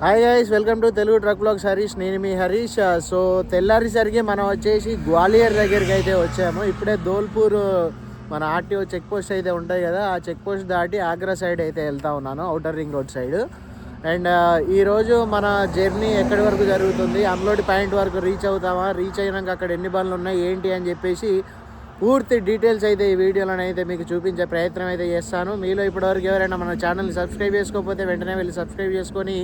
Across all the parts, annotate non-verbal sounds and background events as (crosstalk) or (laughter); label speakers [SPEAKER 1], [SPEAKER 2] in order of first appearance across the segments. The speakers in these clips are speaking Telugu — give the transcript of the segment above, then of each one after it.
[SPEAKER 1] Hi guys welcome to Telugu truck blogs Harish నేను మీ హరీష్ సో uh, తెల్లారిసరికి మనం వచ్చేసి గ్వాలియర్ దగ్గరికి అయితే వచ్చాము. ఇప్పుడే ధోల్పూర్ uh, మన ఆర్టీఓ చెక్ పోస్ట్ అయితే ఉంటాయి కదా ఆ చెక్ పోస్ట్ దాటి ఆగ్రా సైడ్ అయితే వెళ్తా ఉన్నాను outer ring road side and ఈరోజు మన జర్నీ ఎక్కడి వరకు జరుగుతుంది? అమ్లోడ్ పాయింట్ వరకు రీచ్ అవుతామా? రీచ్ అయినాక అక్కడ ఎన్ని బండ్లు ఉన్నాయి? ఏంటి అని చెప్పేసి పూర్తి డీటెయిల్స్ అయితే ఈ వీడియోలో అయితే మీకు చూపించే ప్రయత్నం అయితే చేస్తాను. మీలో ఇప్పటివరకు ఎవరైనా మన ఛానల్ని సబ్స్క్రైబ్ చేసుకోకపోతే వెంటనే వెళ్ళి సబ్స్క్రైబ్ చేసుకొని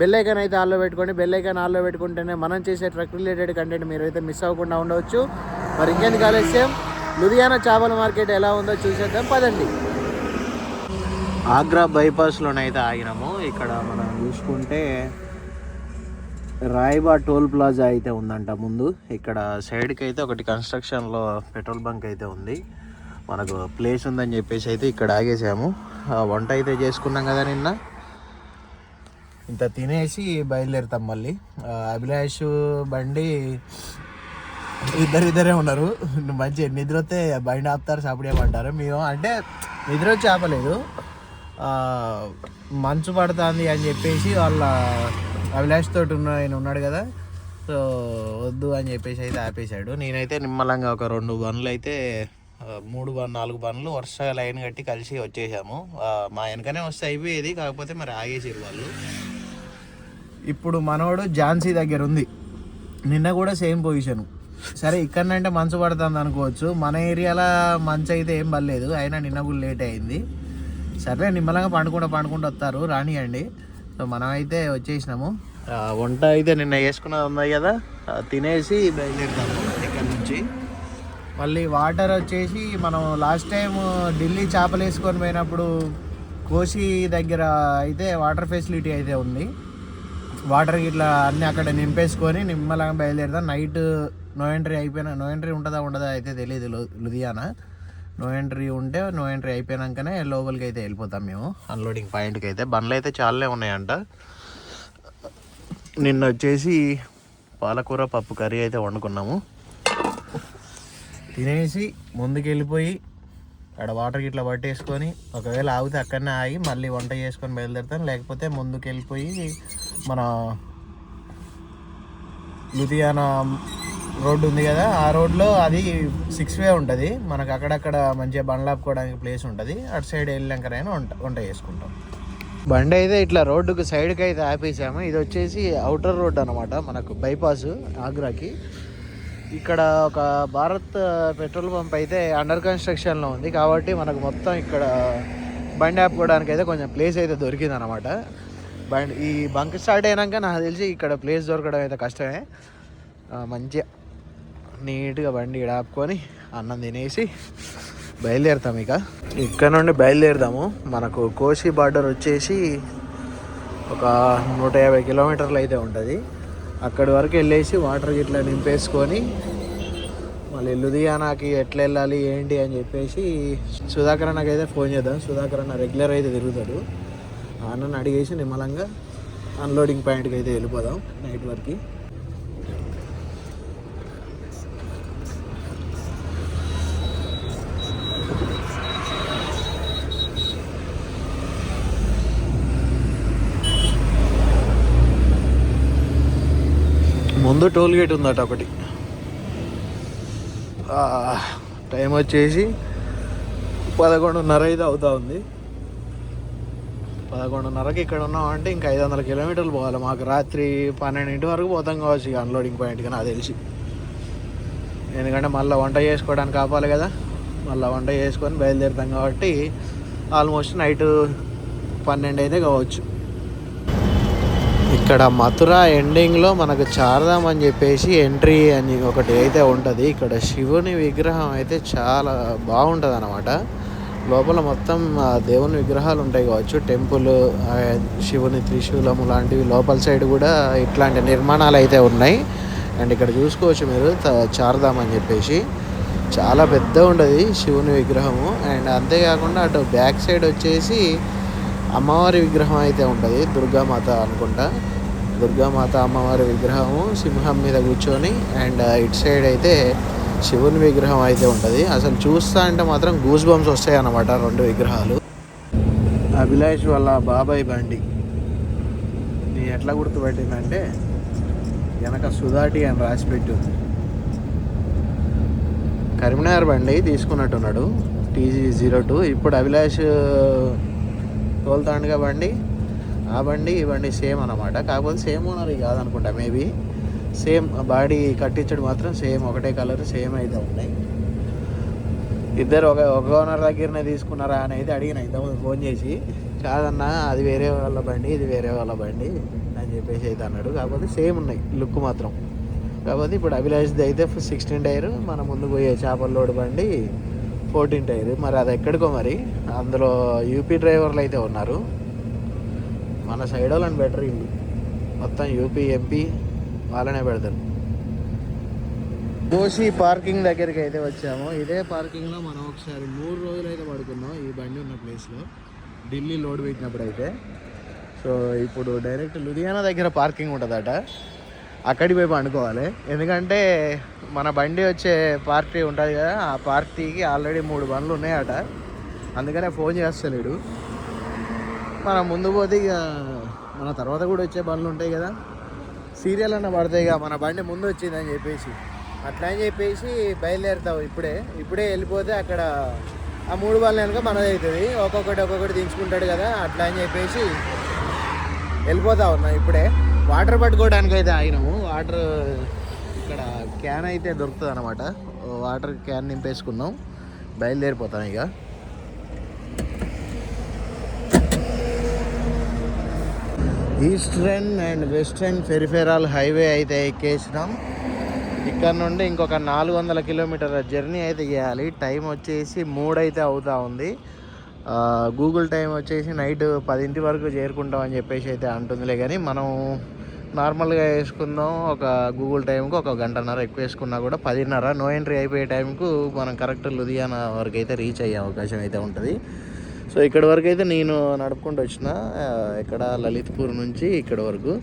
[SPEAKER 1] బెల్ ఐకాన్ అయితే ఆల్లో పెట్టుకోండి. బెల్ ఐకాన్ ఆల్లో పెట్టుకుంటేనే మనం చేసే ట్రక్ రిలేటెడ్ కంటెంట్ మీరు అయితే మిస్ అవ్వకుండా ఉండవచ్చు. మరి ఇంకెందుకు ఆలస్యం? లుధియానా చేపల మార్కెట్ ఎలా ఉందో చూసేద్దాం. పదండి. ఆగ్రా బైపాస్లోనైతే ఆగినాము. ఇక్కడ మనం చూసుకుంటే రాయబా టోల్ ప్లాజా అయితే ఉందంట ముందు. ఇక్కడ సైడ్కి అయితే ఒకటి కన్స్ట్రక్షన్లో పెట్రోల్ బంక్ అయితే ఉంది. మనకు ప్లేస్ ఉందని చెప్పేసి అయితే ఇక్కడ ఆగేసాము. వంట అయితే చేసుకున్నాం కదా నిన్న. ఇంత తినేసి బయలుదేరుతాం మళ్ళీ. అభిలాష్ బండి ఇద్దరు ఇద్దరే ఉన్నారు. మంచి నిద్ర వస్తే బండి ఆపుతారు సాపిడేమంటారు మేము అంటే నిద్ర వచ్చి ఆపలేదు. మంచు పడుతుంది అని చెప్పేసి వాళ్ళ అభిలాష్ తోటి ఉన్న ఆయన ఉన్నాడు కదా. సో వద్దు అని చెప్పేసి అయితే ఆపేశాడు. నేనైతే నిమ్మలంగా ఒక రెండు బండ్లు అయితే మూడు బన్ నాలుగు బండ్లు వరుస లైన్ కట్టి కలిసి వచ్చేసాము. మా వెనకనే వస్తే అయిపోయేది కాకపోతే మరి ఆగేసారు వాళ్ళు. ఇప్పుడు మనోడు ఝాన్సీ దగ్గర ఉంది. నిన్న కూడా సేమ్ పొజిషన్. సరే ఇక్కడనంటే మంచు పడుతుంది అనుకోవచ్చు. మన ఏరియాలో మంచు అయితే ఏం పర్లేదు అయినా నిన్న కూడా లేట్ అయింది. సర్లే నిమ్మలంగా పండుకుంటూ పండుకుంటూ వస్తారు. రానియండి. సో మనం అయితే వచ్చేసినాము వంట అయితే నిన్న వేసుకున్నది ఉన్నాయి కదా. తినేసి బయలుదేరుతాము ఇక్కడ నుంచి. మళ్ళీ వాటర్ వచ్చేసి మనం లాస్ట్ టైం ఢిల్లీ చేపలు వేసుకొని పోయినప్పుడు కోసి దగ్గర అయితే వాటర్ ఫెసిలిటీ అయితే ఉంది. వాటర్ ఇట్లా అన్ని అక్కడ నింపేసుకొని నిమ్మలంగా బయలుదేరుతాం. నైట్ నో ఎంట్రీ అయిపోయినా నో ఎంట్రీ ఉంటుందా ఉండదా అయితే తెలియదు లుధియానా. నో ఎంట్రీ ఉంటే నో ఎంట్రీ అయిపోయినాకనే లోపలికి అయితే వెళ్ళిపోతాం మేము. అన్లోడింగ్ పాయింట్కి అయితే. బండ్లు అయితే చాలానే ఉన్నాయంట. నిన్న వచ్చేసి పాలకూర పప్పు కర్రీ అయితే వండుకున్నాము. తినేసి ముందుకు వెళ్ళిపోయి అక్కడ వాటర్ ఇట్లా పట్టేసుకొని ఒకవేళ ఆగితే అక్కడనే ఆగి మళ్ళీ వంట చేసుకొని బయలుదేరుతాం. లేకపోతే ముందుకు వెళ్ళిపోయి మన లుధియానా రోడ్డు ఉంది కదా ఆ రోడ్లో అది సిక్స్ వే ఉంటుంది. మనకు అక్కడక్కడ మంచిగా బండ్లు ఆపుకోవడానికి ప్లేస్ ఉంటుంది. అటు సైడ్ వెళ్ళాకనైనా వంట వంట చేసుకుంటాం. బండి అయితే ఇట్లా రోడ్డుకు సైడ్కి అయితే ఆపేసాము. ఇది వచ్చేసి అవుటర్ రోడ్ అనమాట మనకు బైపాస్ ఆగ్రాకి. ఇక్కడ ఒక భారత్ పెట్రోల్ పంప్ అయితే అండర్ కన్స్ట్రక్షన్లో ఉంది. కాబట్టి మనకు మొత్తం ఇక్కడ బండి ఆపుకోవడానికి అయితే కొంచెం ప్లేస్ అయితే దొరికింది అనమాట బండ్ ఈ బంక్ స్టార్ట్ అయినాక నాకు తెలిసి ఇక్కడ ప్లేస్ దొరకడం అయితే కష్టమే. మంచిగా నీట్గా బండి ఆపుకొని అన్నం తినేసి బయలుదేరుతాం ఇక. ఇక్కడ నుండి బయలుదేరుదాము. మనకు కోసి బార్డర్ వచ్చేసి ఒక నూట యాభై కిలోమీటర్లు అయితే ఉంటుంది. అక్కడి వరకు వెళ్ళేసి వాటర్ గిట్లా నింపేసుకొని మళ్ళీ లుధియానాకి ఎట్లా వెళ్ళాలి ఏంటి అని చెప్పేసి సుధాకర్ అన్నకి అయితే ఫోన్ చేద్దాం. సుధాకర్ అన్న రెగ్యులర్ అయితే తిరుగుతాడు. అన్నని అడిగేసి నిమ్మలంగా అన్లోడింగ్ పాయింట్కి అయితే వెళ్ళిపోదాం నైట్ వరకు. ముందు టోల్ గేట్ ఉందట ఒకటి. టైం వచ్చేసి పదకొండున్నర అయితే అవుతా ఉంది. పదకొండున్నరకి ఇక్కడ ఉన్నామంటే ఇంకా ఐదు వందల కిలోమీటర్లు పోవాలి. మాకు రాత్రి పన్నెండింటి వరకు పోతాం కావచ్చు ఇక అన్లోడింగ్ పాయింట్కి నాకు తెలిసి. ఎందుకంటే మళ్ళీ వంట చేసుకోవడానికి ఆపాలి కదా. మళ్ళీ వంట చేసుకొని బయలుదేరుతాం కాబట్టి ఆల్మోస్ట్ నైట్ పన్నెండు అయితే కావచ్చు. ఇక్కడ మథుర ఎండింగ్లో మనకు చారదాం అని చెప్పేసి ఎంట్రీ అని ఒకటి అయితే ఉంటుంది. ఇక్కడ శివుని విగ్రహం అయితే చాలా బాగుంటుంది అనమాట లోపల మొత్తం దేవుని విగ్రహాలు ఉంటాయి కావచ్చు. టెంపుల్ శివుని త్రిశూలము లాంటివి. లోపల సైడ్ కూడా ఇట్లాంటి నిర్మాణాలు అయితే ఉన్నాయి. అండ్ ఇక్కడ చూసుకోవచ్చు మీరు త- అని చెప్పేసి. చాలా పెద్ద ఉండదు శివుని విగ్రహము. అండ్ అంతేకాకుండా అటు బ్యాక్ సైడ్ వచ్చేసి అమ్మవారి విగ్రహం అయితే ఉంటుంది. దుర్గామాత అనుకుంటా. దుర్గామాత అమ్మవారి విగ్రహము సింహం మీద కూర్చొని అండ్ ఇటు సైడ్ అయితే శివుని విగ్రహం అయితే ఉంటుంది. అసలు చూస్తా అంటే మాత్రం గూస్ బంప్స్ వస్తాయి అన్నమాట రెండు విగ్రహాలు. అభిలాష్ వాళ్ళ బాబాయ్ బండి. నీ ఎట్లా గుర్తుపెట్టిందంటే వెనక సుధాటి అని రాసి పెట్టి ఉంది కరీంనగర్ బండి తీసుకున్నట్టున్నాడు టీజీ జీరో టూ. ఇప్పుడు అభిలాష్ తోలుతాండుగా బండి. ఆ బండి ఈ బండి సేమ్ అన్నమాట. కాకపోతే సేమ్ ఓనర్ కాదనుకుంటా మేబీ. సేమ్ బాడీ కట్టించడం మాత్రం సేమ్ ఒకటే కలర్ సేమ్ అయితే ఉన్నాయి. ఇద్దరు ఒక ఒక ఓనర్ దగ్గరనే తీసుకున్నారా అని అయితే అడిగిన ఇంతకుముందు ఫోన్ చేసి కాదన్నా అది వేరే వాళ్ళ బండి ఇది వేరే వాళ్ళ బండి అని చెప్పేసి అయితే అన్నాడు. కాకపోతే సేమ్ ఉన్నాయి లుక్ మాత్రం. కాకపోతే ఇప్పుడు అభిలాష్ది అయితే సిక్స్టీన్ టైర్ మన ముందు పోయే చేపల లోడ్ బండి ఫోర్టీన్ టైర్. మరి అది ఎక్కడికో మరి అందులో యూపీ డ్రైవర్లు అయితే ఉన్నారు. మన సైడ్ వాళ్ళని బెటర్ ఇల్లు మొత్తం యూపీ ఎంపీ వాళ్ళనే పెడతారు. కోసి పార్కింగ్ దగ్గరికి అయితే వచ్చాము. ఇదే పార్కింగ్లో మనం ఒకసారి మూడు రోజులు అయితే పడుకున్నాం ఈ బండి ఉన్న ప్లేస్లో. ఢిల్లీ లోడ్ పెట్టినప్పుడు అయితే సో ఇప్పుడు డైరెక్ట్ లుధియానా దగ్గర పార్కింగ్ ఉంటుందట. అక్కడికి పోయి పండుకోవాలి. ఎందుకంటే మన బండి వచ్చే పార్టీ ఉంటుంది కదా ఆ పార్టీకి ఆల్రెడీ మూడు బండ్లు ఉన్నాయట. అందుకనే ఫోన్ చేస్తలేడు మనం ముందు పోతే ఇక మన తర్వాత కూడా వచ్చే బండ్లు ఉంటాయి కదా. సీరియల్ అన్న పడతాయి ఇక మన బండి ముందు వచ్చిందని చెప్పేసి. అట్లా అని చెప్పేసి బయలుదేరుతావు ఇప్పుడే. ఇప్పుడే వెళ్ళిపోతే అక్కడ ఆ మూడు బండ్లు వెనక మనది అవుతుంది. ఒక్కొక్కటి ఒక్కొక్కటి దించుకుంటాడు కదా అట్లా అని చెప్పేసి వెళ్ళిపోతా ఉన్నా ఇప్పుడే. వాటర్ పట్టుకోవడానికి అయితే ఆగినాము. వాటర్ ఇక్కడ క్యాన్ అయితే దొరుకుతుంది అనమాట వాటర్ క్యాన్ నింపేసుకున్నాం. బయలుదేరిపోతాం ఇక. Eastern and western peripheral highway అయితే ఎక్కేసినాం. ఇక్కడ నుండి ఇంకొక నాలుగు వందల కిలోమీటర్ల జర్నీ అయితే చేయాలి. టైం వచ్చేసి మూడు అయితే అవుతా ఉంది. గూగుల్ టైం వచ్చేసి నైట్ పదింటి వరకు చేరుకుంటాం అని చెప్పేసి అయితే అంటుందిలే కానీ మనం నార్మల్గా వేసుకుందాం. ఒక గూగుల్ టైంకి ఒక గంటన్నర ఎక్కువ వేసుకున్నా కూడా పదిన్నర. నో ఎంట్రీ అయిపోయే టైంకు మనం కరెక్ట్ లుధియానా వరకు అయితే రీచ్ అయ్యే అవకాశం అయితే ఉంటుంది. సో ఇక్కడ వరకు అయితే నేను నడుపుకుంటూ వచ్చిన ఇక్కడ లలిత్పూర్ నుంచి ఇక్కడ వరకు.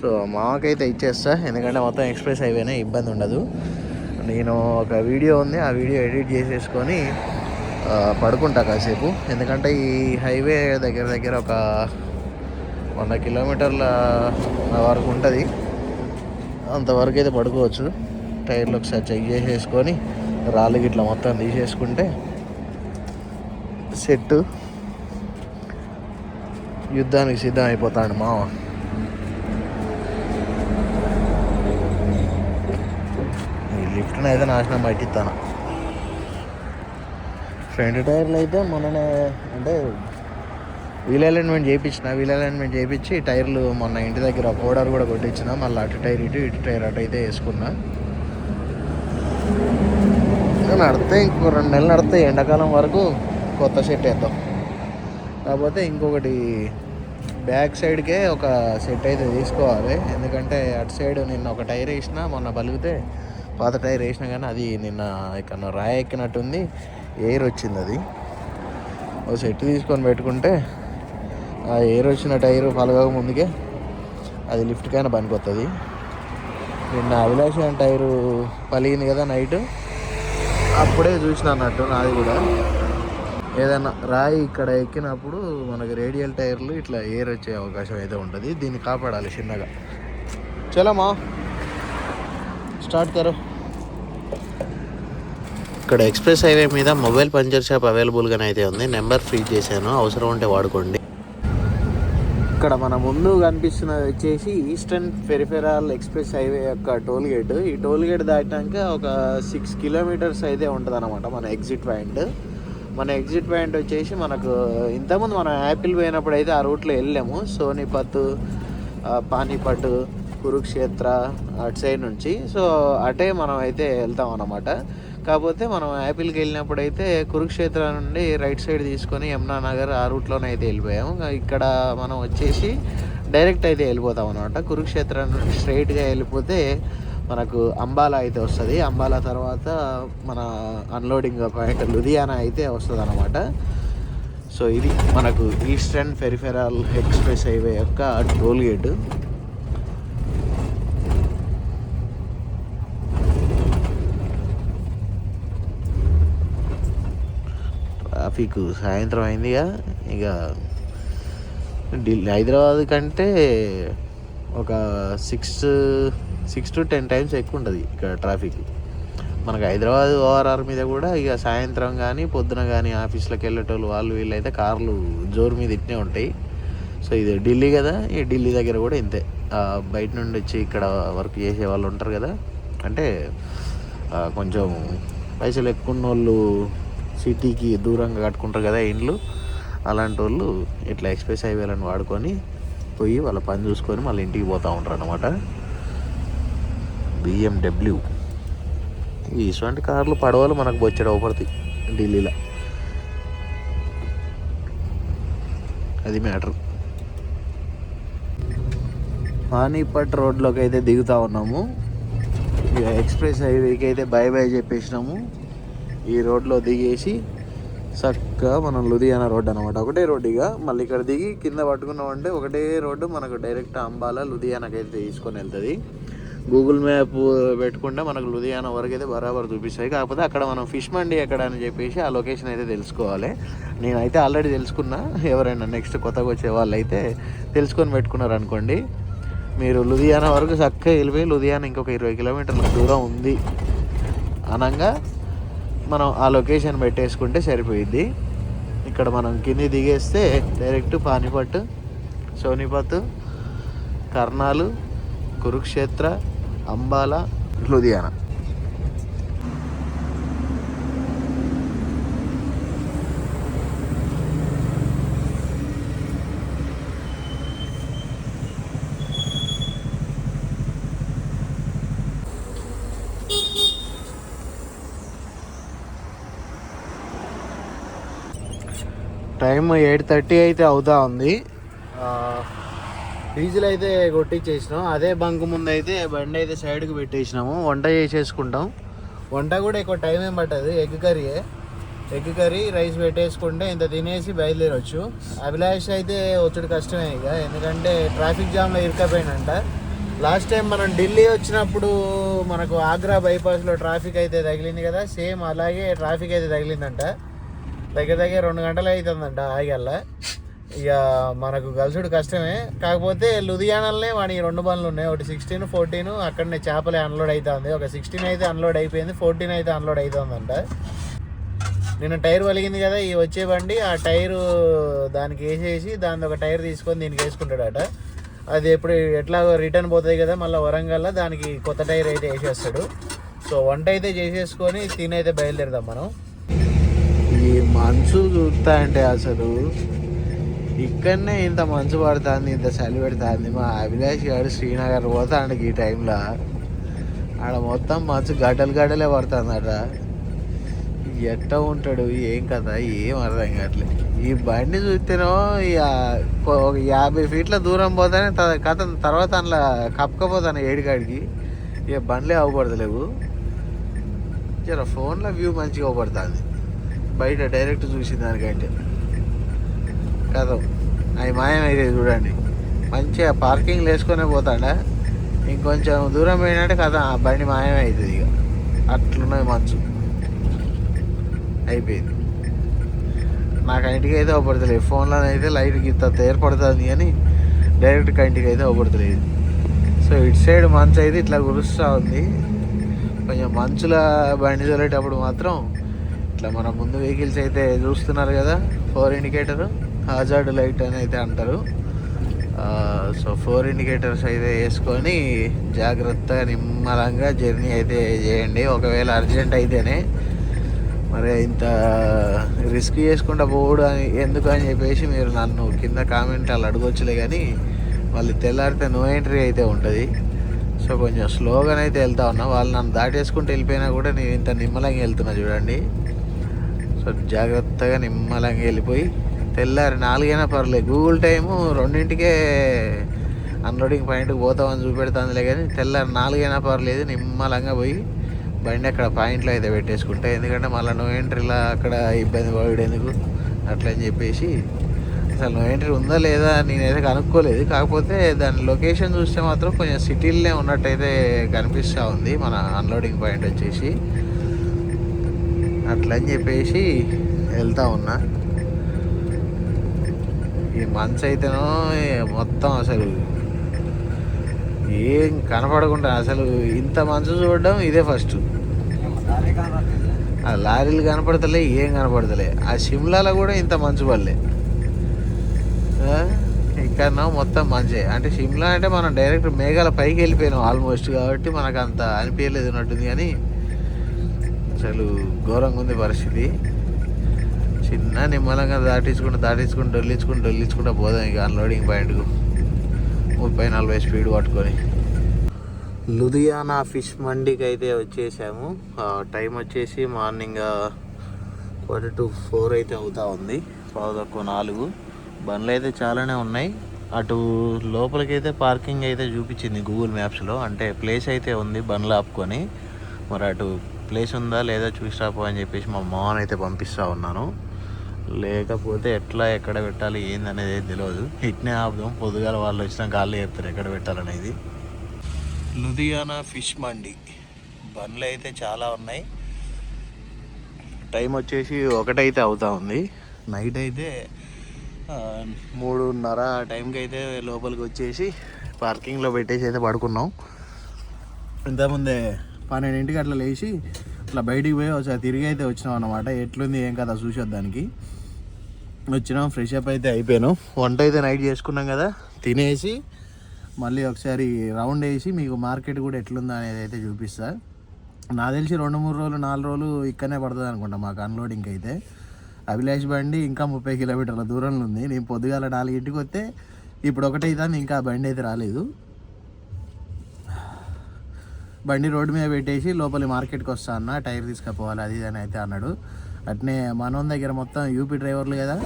[SPEAKER 1] సో మాకైతే ఇచ్చేస్తా ఎందుకంటే మొత్తం ఎక్స్ప్రెస్ హైవేనే ఇబ్బంది ఉండదు. నేను ఒక వీడియో ఉంది ఆ వీడియో ఎడిట్ చేసేసుకొని పడుకుంటా కాసేపు. ఎందుకంటే ఈ హైవే దగ్గర దగ్గర ఒక వంద కిలోమీటర్ల వరకు ఉంటుంది. అంతవరకు అయితే పడుకోవచ్చు. టైర్లు ఒకసారి చెక్ చేసేసుకొని రాళ్ళు గిట్ల మొత్తం తీసేసుకుంటే సెట్టు. యుద్ధానికి సిద్ధం అయిపోతాడు మావ ఈ లిఫ్ట్ని అయితే నాశనం పట్టిస్తాను. ఫ్రంట్ టైర్లు అయితే మొన్ననే అంటే వీల్ అలైన్మెంట్ చేయించిన వీల్ అలైన్మెంట్ చేయించి టైర్లు మొన్న ఇంటి దగ్గర పౌడర్ కూడా కొట్టించిన మళ్ళీ అటు టైర్ ఇటు ఇటు టైర్ అటు అయితే వేసుకున్నా. నడితే ఇంకో రెండు నెలలు నడితే ఎండాకాలం వరకు కొత్త సెట్ వేద్దాం. కాకపోతే ఇంకొకటి బ్యాక్ సైడ్కే ఒక సెట్ అయితే తీసుకోవాలి. ఎందుకంటే అటు సైడ్ నిన్న ఒక టైర్ వేసిన మొన్న బలిగితే పాత టైర్ వేసిన కానీ అది నిన్న ఇక్కడ రాయి ఎక్కినట్టుంది ఎయిర్ వచ్చింది అది. ఓ సెట్ తీసుకొని పెట్టుకుంటే ఆ ఎయిర్ వచ్చిన టైర్ పలగక ముందుకే అది లిఫ్ట్కైనా పనికొస్తుంది నిన్న అభిలాష్ టైరు పలిగింది కదా నైట్. అప్పుడే చూసిన అన్నట్టు నాది కూడా. ఏదైనా రాయి ఇక్కడ ఎక్కినప్పుడు మనకి రేడియల్ టైర్లు ఇట్లా ఎయిర్ వచ్చే అవకాశం అయితే ఉంటుంది. దీన్ని కాపాడాలి చిన్నగా. చలమా స్టార్ట్ కరో. ఇక్కడ ఎక్స్ప్రెస్ హైవే మీద మొబైల్ పంచర్ షాప్ అవైలబుల్గానే అయితే ఉంది. నెంబర్ ఫ్రీ చేశాను. అవసరం ఉంటే వాడుకోండి. ఇక్కడ మన ముందు కనిపిస్తున్నది వచ్చేసి ఈస్టర్న్ ఫెరిఫెరాల్ ఎక్స్ప్రెస్ హైవే యొక్క టోల్ గేట్. ఈ టోల్ గేట్ దాటినాక ఒక సిక్స్ కిలోమీటర్స్ అయితే ఉంటుంది అనమాట మన ఎగ్జిట్ పాయింట్. మన ఎగ్జిట్ పాయింట్ వచ్చేసి మనకు ఇంతకుముందు మనం యాపిల్ పోయినప్పుడు అయితే ఆ రూట్లో వెళ్ళాము. సోనిపత్ పానీపట్ కురుక్షేత్ర అటు సైడ్ నుంచి. సో అటే మనం అయితే వెళ్తాం అన్నమాట. కాకపోతే మనం యాపిల్కి వెళ్ళినప్పుడు అయితే కురుక్షేత్ర నుండి రైట్ సైడ్ తీసుకొని యమునా నగర్ ఆ రూట్లోనే అయితే వెళ్ళిపోయాము. ఇక్కడ మనం వచ్చేసి డైరెక్ట్ అయితే వెళ్ళిపోతాం అనమాట కురుక్షేత్రం నుండి స్ట్రైట్గా వెళ్ళిపోతే మనకు అంబాలా అయితే వస్తుంది. అంబాలా తర్వాత మన అన్లోడింగ్ పాయింట్ లుధియానా అయితే వస్తుంది అనమాట సో ఇది మనకు ఈస్టర్న్ ఫెరిఫెరాల్ ఎక్స్ప్రెస్ హైవే యొక్క టోల్ గేటు ట్రాఫిక్ సాయంత్రం అయిందిగా. ఇక ఢిల్లీ హైదరాబాద్ కంటే ఒక six six to ten times ఎక్కువ ఉంటుంది ఇక్కడ ట్రాఫిక్ మనకు హైదరాబాద్ ఓఆర్ఆర్ మీద కూడా ఇక సాయంత్రం కానీ పొద్దున కానీ ఆఫీస్లోకి వెళ్ళేటోళ్ళు వాళ్ళు వీళ్ళైతే కార్లు జోరు మీద ఇట్నే ఉంటాయి. సో ఇది ఢిల్లీ కదా ఈ ఢిల్లీ దగ్గర కూడా ఇంతే. బయట నుండి వచ్చి ఇక్కడ వర్క్ చేసే వాళ్ళు ఉంటారు కదా. అంటే కొంచెం పైసలు ఎక్కువ ఉన్న వాళ్ళు సిటీకి దూరంగా కట్టుకుంటారు కదా ఇండ్లు. అలాంటి వాళ్ళు ఇట్లా ఎక్స్ప్రెస్ హైవేలను వాడుకొని పోయి వాళ్ళ పని చూసుకొని మళ్ళీ ఇంటికి పోతూ ఉంటారు అనమాట బిఎండబ్ల్యూ ఇటువంటి కార్లు పడవలు మనకు బొచ్చడు అవపడతాయి ఢిల్లీలో. అది మ్యాటర్. పానీపట్ రోడ్లోకి అయితే దిగుతా ఉన్నాము. ఇక ఎక్స్ప్రెస్ హైవేకి అయితే బై బై చెప్పేసినాము. ఈ రోడ్లో దిగేసి చక్కగా మనం లుధియానా రోడ్ అనమాట ఒకటే రోడ్ ఇక. మళ్ళీ ఇక్కడ దిగి కింద పట్టుకున్నామంటే ఒకటే రోడ్డు మనకు డైరెక్ట్ అంబాలా లుధియానాకి అయితే తీసుకొని వెళ్తుంది. గూగుల్ మ్యాప్ పెట్టుకుంటే మనకు లుధియానా వరకు అయితే బరాబర్ చూపిస్తాయి. కాకపోతే అక్కడ మనం ఫిష్ మండి ఎక్కడ అని చెప్పేసి ఆ లొకేషన్ అయితే తెలుసుకోవాలి. నేనైతే ఆల్రెడీ తెలుసుకున్నా. ఎవరైనా నెక్స్ట్ కొత్తగా వచ్చే వాళ్ళు అయితే తెలుసుకొని పెట్టుకున్నారు అనుకోండి మీరు లుధియానా వరకు చక్కగా వెళ్ళిపోయి లుధియానా ఇంకొక ఇరవై కిలోమీటర్ల దూరం ఉంది అనగా మనం ఆ లొకేషన్ పెట్టేసుకుంటే సరిపోయిద్ది. ఇక్కడ మనం కింది దిగేస్తే direct Panipat Sonipat Karnal Kurukshetra Ambala Ludhiana? Time eight thirty అయితే అవుతా ఉంది. డీజిల్ అయితే కొట్టించేసినాం అదే బంక్ ముందు అయితే బండి అయితే సైడ్కి పెట్టేసినాము. వంట చేసేసుకుంటాం. వంట కూడా ఎక్కువ టైం ఏం పట్టదు. ఎగ్ కర్రీయే ఎగ్ కర్రీ రైస్ పెట్టేసుకుంటే ఇంత తినేసి బయలుదేరొచ్చు. అభిలాష్ అయితే వచ్చుడు కష్టమే ఇక. ఎందుకంటే ట్రాఫిక్ జామ్లో ఇరుకపోయినంట లాస్ట్ టైం మనం ఢిల్లీ వచ్చినప్పుడు మనకు ఆగ్రా బైపాస్లో ట్రాఫిక్ అయితే తగిలింది కదా. సేమ్ అలాగే ట్రాఫిక్ అయితే తగిలిందంట. దగ్గర దగ్గర రెండు గంటలు అవుతుందంట ఆగల్లా ఇక మనకు గల్సుడు కష్టమే. కాకపోతే లుధియానాలనే వాడి రెండు బండ్లు ఉన్నాయి. ఒకటి సిక్స్టీన్ ఫోర్టీన్ అక్కడనే చేపలే అన్లోడ్ అవుతుంది ఒక సిక్స్టీన్ అయితే అన్లోడ్ అయిపోయింది. ఫోర్టీన్ అయితే అన్లోడ్ అవుతుందంట నిన్న టైర్ వలిగింది కదా ఈ వచ్చే బండి. ఆ టైరు దానికి వేసేసి దాని ఒక టైర్ తీసుకొని దీనికి వేసుకుంటాడట. అది ఎప్పుడు ఎట్లా రిటర్న్ పోతుంది కదా మళ్ళీ వరంగల్లో దానికి కొత్త టైర్ అయితే వేసేస్తాడు. సో వంట అయితే చేసేసుకొని తినైతే బయలుదేరదాం మనం. ఈ మనసు చూస్తా అంటే అసలు ఇక్కడనే ఇంత మంచు పడుతుంది ఇంత చలి పెడుతుంది. మా అభిలాష్ గారు శ్రీనగర్ పోతాడు ఈ టైంలో. ఆడ మొత్తం మంచు గడ్డలు గడ్డలే పడుతుందట. ఎట్ట ఉంటాడు ఏం కదా ఏం అర్థం కావట్లేదు ఈ బండి చూస్తేనో ఇక ఒక యాభై ఫీట్ల దూరం పోతానే త- కథ తర్వాత అందులో కప్పకపోతాను ఏడికాడికి ఇక బండ్లే అవ్వబడతలేవు జర ఫోన్లో వ్యూ మంచిగా అవ్వబడుతుంది బయట డైరెక్ట్ చూసిన దానికంటే. కదా అవి మాయమైతే చూడండి. మంచిగా పార్కింగ్లు వేసుకునే పోతాడా? ఇంకొంచెం దూరం పోయినట్టే కదా ఆ బండి మాయమవుతుంది ఇక. అట్లున్నది మంచు అయిపోయింది. నాకు ఇంటికి అయితే అవ్వబడతలేదు ఫోన్లో అయితే లైట్ గిత్త ఏర్పడుతుంది కానీ డైరెక్ట్ కంటికి అయితే అవపడతలేదు. సో ఇటు సైడ్ మంచు అయితే ఇట్లా కురుస్తూ ఉంది. కొంచెం మంచుల బండి చల్లేటప్పుడు మాత్రం ఇట్లా మన ముందు వెహికల్స్ అయితే చూస్తున్నారు కదా ఫోర్ ఇండికేటరు హాజార్డ్ లైట్ అని అయితే అంటారు. సో ఫోర్ ఇండికేటర్స్ అయితే వేసుకొని జాగ్రత్తగా నిమ్మలంగా జర్నీ అయితే చేయండి. ఒకవేళ అర్జెంట్ అయితేనే మరి ఇంత రిస్క్ చేసుకుంటా పోడు అని ఎందుకు అని చెప్పేసి మీరు నన్ను కింద కామెంట్ అలా అడగొచ్చులే కానీ మళ్ళీ తెల్లారితే నో ఎంట్రీ అయితే ఉంటుంది. సో కొంచెం స్లోగానే అయితే వెళ్తా ఉన్నా. వాళ్ళు నన్ను దాటేసుకుంటూ వెళ్ళిపోయినా కూడా నేను ఇంత నిమ్మలంగా వెళ్తున్నా చూడండి. సో జాగ్రత్తగా నిమ్మలంగా వెళ్ళిపోయి తెల్లారి నాలుగైనా పర్లేదు. గూగుల్ టైము రెండింటికే అన్లోడింగ్ పాయింట్కి పోతామని చూపెడుతుందిలే కానీ తెల్లారి నాలుగైనా పర్లేదు నిమ్మలంగా పోయి బండి అక్కడ పాయింట్లో అయితే పెట్టేసుకుంటే. ఎందుకంటే మళ్ళీ నో ఎంట్రీలా అక్కడ ఇబ్బంది పడేందుకు అట్లా అని చెప్పేసి. అసలు నో ఎంట్రీ ఉందా లేదా నేనైతే కనుక్కోలేదు. కాకపోతే దాని లొకేషన్ చూస్తే మాత్రం కొంచెం సిటీలోనే ఉన్నట్టయితే కనిపిస్తూ ఉంది. మన అన్లోడింగ్ పాయింట్ వచ్చేసి. అట్లా అని చెప్పేసి వెళ్తా ఉన్నా. ఈ మంచు అయితేనో మొత్తం అసలు ఏం కనపడకుండా అసలు ఇంత మంచు చూడడం ఇదే ఫస్ట్. ఆ లారీలు కనపడతలే ఏం కనపడతలే. ఆ షిమ్లాలో కూడా ఇంత మంచు పడలే. ఆ, ఇక్కడ మొత్తం మంచే. అంటే షిమ్లా అంటే మనం డైరెక్ట్ మేఘాల పైకి వెళ్ళిపోయినాం ఆల్మోస్ట్ కాబట్టి మనకు అంత అనిపించలేదు ఉన్నట్టుంది కానీ అసలు ఘోరంగా ఉంది పరిస్థితి. చిన్న నిమ్మలంగా దాటించుకుంటూ దాటించుకుంటూ డొల్లించుకుంటూ డొల్లించుకుంటూ పోదాం ఇక అన్లోడింగ్ పాయింట్కు ముప్పై నలభై స్పీడ్ పట్టుకొని. లుధియానా ఫిష్ మండీకి అయితే వచ్చేసాము టైం వచ్చేసి మార్నింగ్ క్వార్టర్ టు ఫోర్ అయితే అవుతా ఉంది. పావు తక్కువ నాలుగు. బండ్లు అయితే చాలానే ఉన్నాయి. అటు లోపలికైతే పార్కింగ్ అయితే చూపించింది గూగుల్ మ్యాప్స్లో అంటే ప్లేస్ అయితే ఉంది బండ్లు ఆపుకొని. మరి అటు ప్లేస్ ఉందా లేదా చూసి రాపో అని చెప్పేసి మా మామని అయితే పంపిస్తూ ఉన్నాను. లేకపోతే ఎట్లా ఎక్కడ పెట్టాలి ఏందనేది ఏం తెలియదు ఇట్నే ఆపుదాం. పొద్దుగాల వాళ్ళు వచ్చిన కాళ్ళు చెప్తారు ఎక్కడ పెట్టాలనేది. లుధియానా ఫిష్ మండి. బండ్లు అయితే చాలా ఉన్నాయి. టైం వచ్చేసి ఒకటైతే అవుతా ఉంది. నైట్ అయితే మూడున్నర ఆ టైంకి అయితే లోపలికి వచ్చేసి పార్కింగ్లో పెట్టేసి అయితే పడుకున్నాం. ఇంతకుముందే పన్నెండింటికి అట్లా లేచి అట్లా బయటికి పోయి ఒకసారి తిరిగి అయితే వచ్చినాం అనమాట ఎట్లుంది ఏం కదా చూసేద్దానికి. వచ్చినాం ఫ్రెష్ అప్ అయితే అయిపోయాను. వంట అయితే నైట్ చేసుకున్నాం కదా తినేసి మళ్ళీ ఒకసారి రౌండ్ వేసి మీకు మార్కెట్ కూడా ఎట్లుందో అనేది అయితే చూపిస్తా. నాకు తెలిసి రెండు మూడు రోజులు నాలుగు రోజులు ఇక్కడనే పడుతుంది అనుకుంటా మాకు అన్లోడింగ్ అయితే. అభిలాష్ బండి ఇంకా ముప్పై కిలోమీటర్ల దూరంలో ఉంది. నేను పొద్దుగాల నాలుగింటికి వస్తే ఇప్పుడు ఒకటే ఇదాన్ని ఇంకా బండి అయితే రాలేదు. బండి రోడ్డు మీద పెట్టేసి లోపలి మార్కెట్కి వస్తా అన్న టైర్ తీసుకుపోవాలి అది ఇది అని అయితే అన్నాడు. అట్నే మనం దగ్గర మొత్తం యూపీ డ్రైవర్లు కదా.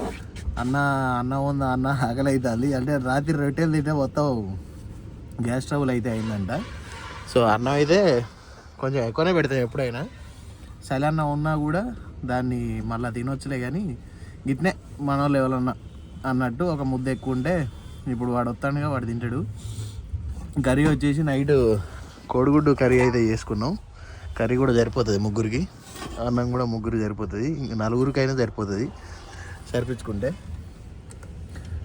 [SPEAKER 1] అన్న అన్న ఉందా అన్న ఆకలి అవుతుంది అంటే రాత్రి రొట్టెలు తింటే మొత్తం గ్యాస్ ట్రబుల్ అయితే అయిందంట. సో అన్నం అయితే కొంచెం ఎక్కువనే పెడతాయి ఎప్పుడైనా. సరే అన్న ఉన్నా కూడా దాన్ని మళ్ళీ తినొచ్చులే కానీ గిట్నే మన వాళ్ళు ఎవరన్నా అన్నట్టు ఒక ముద్ద ఎక్కువ ఉంటే ఇప్పుడు వాడు వస్తాడుగా వాడు తింటాడు. కర్రీ వచ్చేసి నైట్ కోడిగుడ్డు కర్రీ అయితే చేసుకున్నాం. కర్రీ కూడా సరిపోతుంది ముగ్గురికి. అన్నం కూడా ముగ్గురు సరిపోతుంది. ఇంక నలుగురికైనా సరిపోతుంది. సరిపించుకుంటే.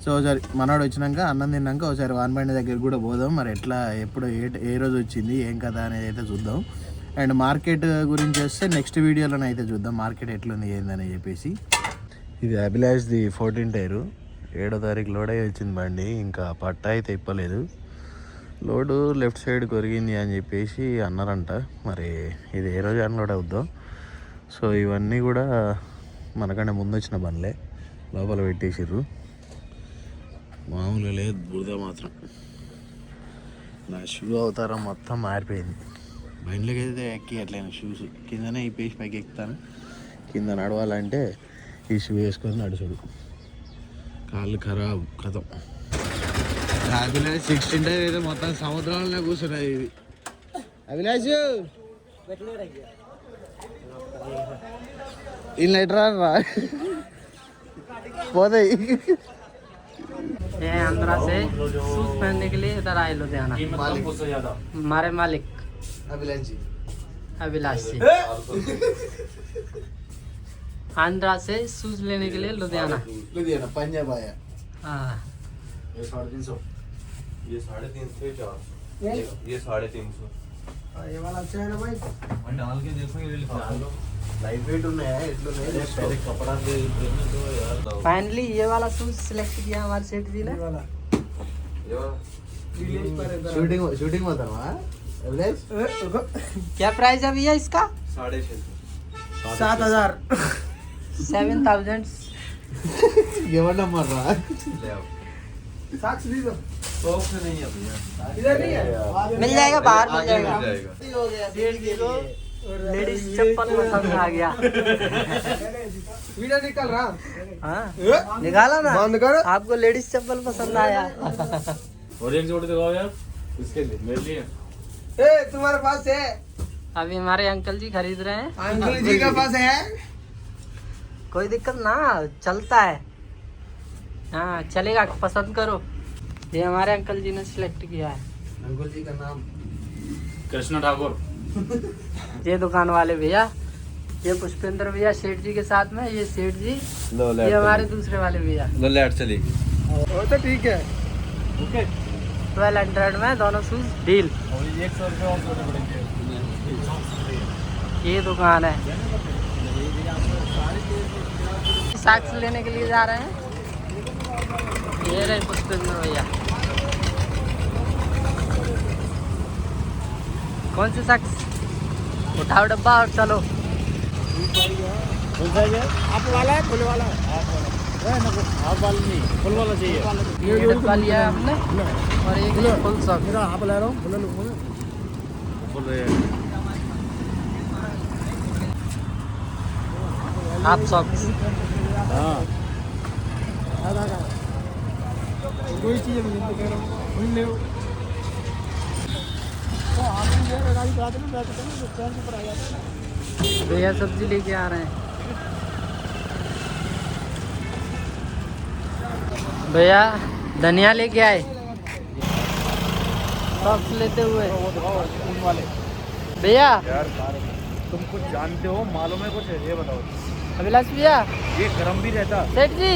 [SPEAKER 1] సో ఒకసారి మనవాడు వచ్చినాక అన్నం తిన్నాక ఒకసారి వాన్బండి దగ్గర దగ్గరికి కూడా పోదాం. మరి ఎట్లా ఎప్పుడు ఏ ఏ రోజు వచ్చింది ఏం కదా అనేది అయితే చూద్దాం. అండ్ మార్కెట్ గురించి వస్తే నెక్స్ట్ వీడియోలోనే అయితే చూద్దాం. మార్కెట్ ఎట్లుంది ఏందని చెప్పేసి. ఇది అభిలాష్ది ఫోర్టీన్ టైరు. ఏడో తారీఖు లోడ్ అయ్యి వచ్చింది బండి. ఇంకా పట్ట అయితే ఇప్పలేదు. లోడు లెఫ్ట్ సైడ్ కొరిగింది అని చెప్పేసి అన్నారంట. మరి ఇది ఏ రోజు అన్లోడ్ అవుద్దాం? సో ఇవన్నీ కూడా మనకంటే ముందు వచ్చిన బండ్లే. లోపల పెట్టేసిర్రు. మామూలుగా లేదు బురద మాత్రం. నా షూ అవతారం మొత్తం మారిపోయింది. బండ్లకి అయితే ఎక్కి అట్లయిన షూస్ కిందనే ఈ పేసి పైకి ఎక్కుతాను. కింద నడవాలంటే ఈ షూ వేసుకొని నడుచుడు. కాళ్ళు ఖరాబ్ కథం. అభిలాష్ సిక్స్టీన్ టైర్ అయితే మొత్తం సముద్రంలోనే కూర్చున్నది ఇది. అభిలాష్! ఈ లెటర్ రా పోతాయి
[SPEAKER 2] ये आंध्रा से सूट पहनने के लिए इधर आए लुधियाना हमारे मालिक
[SPEAKER 1] అభిలాష్
[SPEAKER 2] अभिलाष जी आंध्रा से शूज लेने के लिए लुधियाना
[SPEAKER 1] लुधियाना पंजाब आया
[SPEAKER 2] हाँ
[SPEAKER 3] ये साढ़े तीन सौ ये साढ़े तीन सौ चार ये साढ़े तीन सौ
[SPEAKER 1] ये वाला अच्छा है ना भाई
[SPEAKER 3] डाल के देखो ये डाल लो
[SPEAKER 1] लाइट वेट ఉన్నాయా ఎట్లున్నాయి
[SPEAKER 3] पहले कपड़ा दे देने दो यार दाओ
[SPEAKER 2] फाइनली ये वाला शूज़ सिलेक्ट किया हमारे सेठ जी ने।
[SPEAKER 1] शूटिंग शूटिंग
[SPEAKER 2] क्या प्राइस है भैया इसका?
[SPEAKER 3] साढ़े छः
[SPEAKER 2] सात हज़ार। सेवन थाउज़ेंड
[SPEAKER 1] ये
[SPEAKER 3] वाला मर रहा है। नहीं है भैया।
[SPEAKER 2] इधर नहीं है? मिल जाएगा बाहर
[SPEAKER 3] मिल जाएगा।
[SPEAKER 2] हो गया डेढ़ किलो। लेडीज़ चप्पल पसंद आ गया।
[SPEAKER 4] वीडियो निकल रहा।
[SPEAKER 2] हाँ? निकाला ना?
[SPEAKER 4] बंद कर।
[SPEAKER 2] आपको लेडीज़ चप्पल पसंद आया। (laughs)
[SPEAKER 3] और एक जोड़ी दिखाओ यार इसके लिए मेरे लिए।
[SPEAKER 4] ए तुम्हारे पास है।
[SPEAKER 2] अभी हमारे अंकल जी खरीद रहे हैं।
[SPEAKER 4] अंकल जी के पास है।
[SPEAKER 2] कोई दिक्कत ना चलता है। हाँ चलेगा पसंद करो। ये हमारे अंकल जी ने सिलेक्ट किया है।
[SPEAKER 1] अंकल जी का नाम।
[SPEAKER 3] कृष्णा ठाकुर।
[SPEAKER 2] ये दुकान वाले भैया ये पुष्पेंद्र भैया सेठ जी के साथ में ये सेठ जी
[SPEAKER 3] लो
[SPEAKER 2] ये हमारे दूसरे वाले भैया।
[SPEAKER 3] चली
[SPEAKER 4] वो तो ठीक है। ओके।
[SPEAKER 2] ट्वेल्व हंड्रेड में दोनों शूज़ डील ये दुकान है। साक्स लेने के लिए जा रहे हैं। ये रहे पुष्पेंद्र भैया। कौन से साक्स उठाओ डब्बा और चलो।
[SPEAKER 4] आप वाला है फुल वाला
[SPEAKER 3] हाफ़ वाला नहीं फुल वाला चाहिए।
[SPEAKER 2] ये डब्बा लिया है हमने और एक फुल सॉक्स
[SPEAKER 4] आप ले रहा हूँ फुल
[SPEAKER 3] फुल
[SPEAKER 2] हाफ़ सॉक्स
[SPEAKER 3] हाँ।
[SPEAKER 4] कोई चीज़ नहीं तो कह रहा हूँ
[SPEAKER 2] भैया सब्ज़ी लेके आ रहे हैं। भैया धनिया लेके आए। सॉक्स लेते हुए। भैया
[SPEAKER 3] तुम कुछ जानते हो? मालूम है कुछ? ये बताओ।
[SPEAKER 2] अभिलाष भैया।
[SPEAKER 3] ये गर्म भी रहता।
[SPEAKER 2] सेठ जी।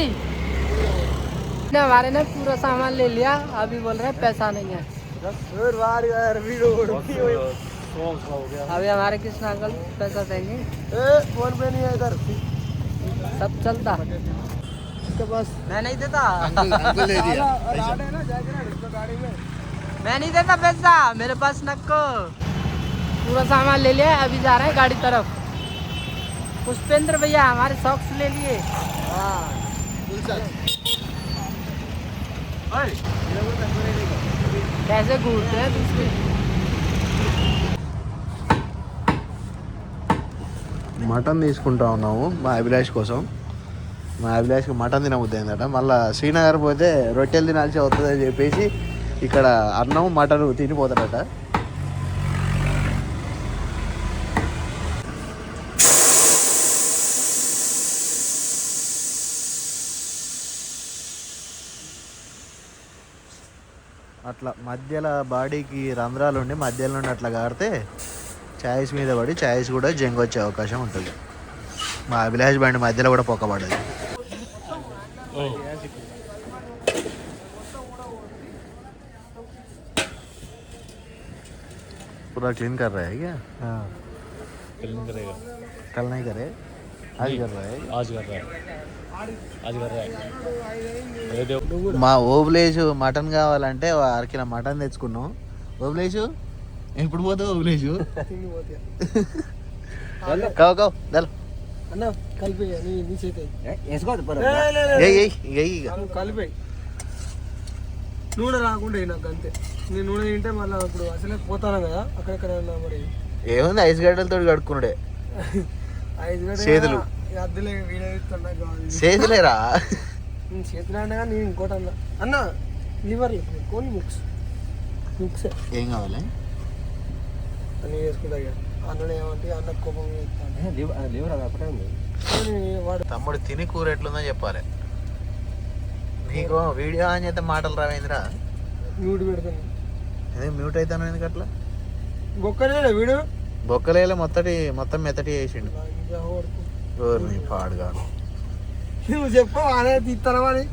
[SPEAKER 2] ने हमारे ने पूरा सामान ले लिया अभी बोल रहे हैं पैसा नहीं है।
[SPEAKER 4] और बार यार भी रोड
[SPEAKER 3] सौ सौ हो गया।
[SPEAKER 2] अभी हमारे कृष्ण अंकल पैसा देंगे।
[SPEAKER 4] ए फ़ोन पे नहीं है इधर।
[SPEAKER 2] सब चलता।
[SPEAKER 4] इसके पास
[SPEAKER 2] मैं नहीं देता।
[SPEAKER 1] अंकल दे दिया।
[SPEAKER 4] राड है ना जाके ना इसको गाड़ी में।
[SPEAKER 2] मैं नहीं देता पैसा मेरे पास नक्को। पूरा सामान ले लिया अभी जा रहे हैं गाड़ी तरफ़। पुष्पेंद्र भैया हमारे सॉक्स ले लिए।
[SPEAKER 4] हाँ। That's
[SPEAKER 2] a good, that's good.
[SPEAKER 1] Mutton తీసుకుంటా ఉన్నాము మా అభిలాష్ కోసం. మా అభిలాష్కి మటన్ తినబుద్ది మళ్ళీ శ్రీనగర్ పోతే రొట్టెలు తినాల్సి అవుతుంది అని చెప్పేసి ఇక్కడ అన్నం మటన్ తినిపోతాడట అట్లా మధ్యలో బాడీకి రంధ్రాలు ఉండి మధ్యలో నుండి అట్లా గారితే ఛాయిస్ మీద పడి ఛాయిస్ కూడా జంగ్ వచ్చే అవకాశం ఉంటుంది మా అభిలాష్ బండి మధ్యలో కూడా పొక్కబడ్డది पूरा क्लीन कर रहा है क्या हाँ
[SPEAKER 3] क्लीन करेगा
[SPEAKER 1] कल नहीं करे आज कर रहा है
[SPEAKER 3] आज कर रहा है
[SPEAKER 1] మా ఓబులేషు మటన్ కావాలంటే అరకిల మటన్ తెచ్చుకున్నాం. ఓబులేషు? ఎప్పుడు పోతావు ఓబులేషు? కావు కావు
[SPEAKER 4] దళ కలిపి నూనె రాకుండా నాకు అంతే. నేను నూనె తింటే మళ్ళీ ఇప్పుడు అసలే పోతాను కదా అక్కడక్కడ మరి?
[SPEAKER 1] ఏముంది ఐస్ గడ్డలతో కడుక్కున్నాడే
[SPEAKER 4] ఐస్ గడ్డ
[SPEAKER 1] చేతులు. చేతులేరా?
[SPEAKER 4] నేను చేతులు అంటే నేను ఇంకోటి అన్న. అన్న లివర్ కోన్ మిక్స్. మిక్స్.
[SPEAKER 1] ఏం కావాలి?
[SPEAKER 4] ఏమంటే అన్న కోపం చేస్తాను లివర్ అది అప్పుడే ఉంది. వాడు
[SPEAKER 1] తమ్ముడు తిని కూర ఎట్లుందో చెప్పాలి. నీకు వీడియో అని అయితే మాటలు రావేంద్రా
[SPEAKER 4] మ్యూట్ పెడతాను
[SPEAKER 1] అదే మ్యూట్ అవుతాను ఎందుకు అట్లా?
[SPEAKER 4] గొక్కనే వీడు.
[SPEAKER 1] బొక్కలేల మొత్తటి మొత్తం మెత్తటి చేసిండు. పాడుగాను.
[SPEAKER 4] నువ్వు చెప్పు అనే మరి?